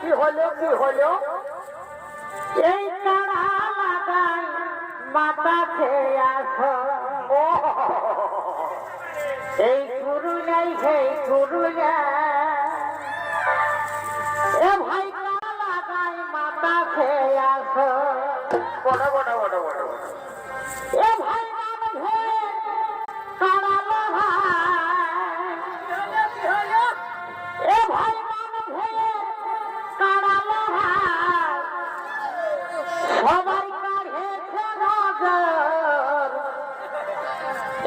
কি হলো কি হলো? এই কাড়া লাগাই মাথা খেয়ে আসো। এই পুরুলিয়ায় হে পুরুলিয়া এ ভাই কাড়া লাগাই মাথা খেয়ে আসো। বড় বড় বড় বড়। এ ভাই